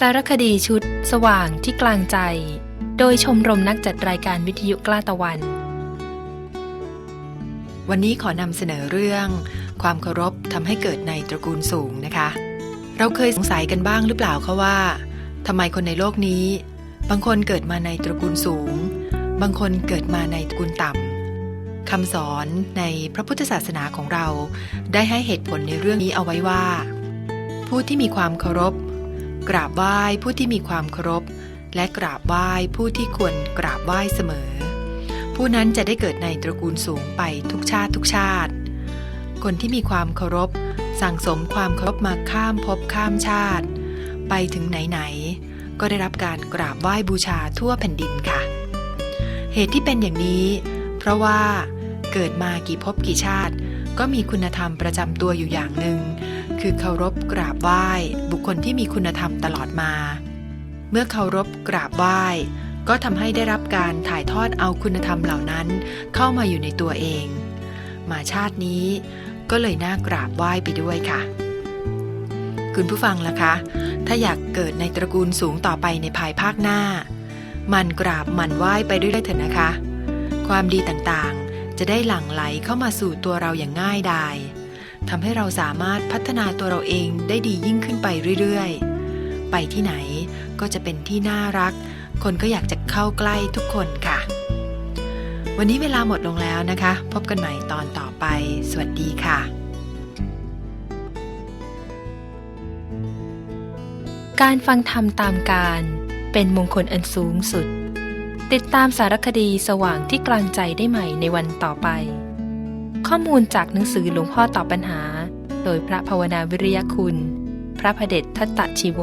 สารคดีชุด สว่างที่กลางใจ โดยชมรมนักจัดรายการวิทยุกล้าตะวัน วันนี้ขอนำเสนอเรื่อง ความเคารพทำให้เกิดในตระกูลสูงนะคะ เราเคยสงสัยกันบ้างหรือเปล่าคะว่าทำไมคนในโลกนี้ บางคนเกิดมาในตระกูลสูง บางคนเกิดมาในตระกูลต่ำคำสอนในพระพุทธศาสนาของเรา ได้ให้เหตุผลในเรื่องนี้เอาไว้ว่า ผู้ที่มีความเคารพ กราบไหว้ผู้ที่มีความเคารพและกราบไหว้ผู้ที่ควรกราบไหว้เสมอ ผู้นั้นจะได้เกิดในตระกูลสูงไปทุกชาติทุกชาติ คนที่มีความเคารพ สั่งสมความเคารพมาข้ามภพข้ามชาติ ไปถึงไหนๆก็ได้รับการกราบไหว้บูชาทั่วแผ่นดินค่ะ เหตุที่เป็นอย่างนี้ เพราะว่าเกิดมากี่ภพกี่ชาติ ก็มีคุณธรรมประจำตัวอยู่อย่างหนึ่ง คือเคารพกราบไหว้ บุคคลที่มีคุณธรรมตลอดมา เมื่อเคารพกราบไหว้ ก็ทำให้ได้รับการถ่ายทอดเอาคุณธรรมเหล่านั้นเข้ามาอยู่ในตัวเอง มาชาตินี้ก็เลยน่ากราบไหว้ไปด้วยค่ะ คุณผู้ฟังล่ะคะ ถ้าอยากเกิดในตระกูลสูงต่อไปในภายภาคหน้า มันกราบมันไหว้ไปเรื่อยๆเถอะนะคะ ความดีต่างๆ จะได้หลั่งไหลเข้ามาสู่ตัวเราอย่างง่ายดาย ทำให้เราสามารถพัฒนาตัวเราเองได้ดียิ่งขึ้นไปเรื่อยๆ ไปที่ไหนก็จะเป็นที่น่ารัก คนก็อยากจะเข้าใกล้ทุกคนค่ะ วันนี้เวลาหมดลงแล้วนะคะ พบกันใหม่ตอนต่อไป สวัสดีค่ะ การฟังธรรมตามการเป็นมงคลอันสูงสุด ติดตามสารคดีสว่างที่กลางใจได้ใหม่ในวันต่อไป ข้อมูลจากหนังสือหลวงพ่อตอบปัญหา โดยพระภาวนาวิริยคุณ พระพเดชทัตตะชีโว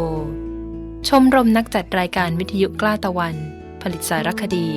ชมรมนักจัดรายการวิทยุกล้าตะวัน ผลิตสารคดี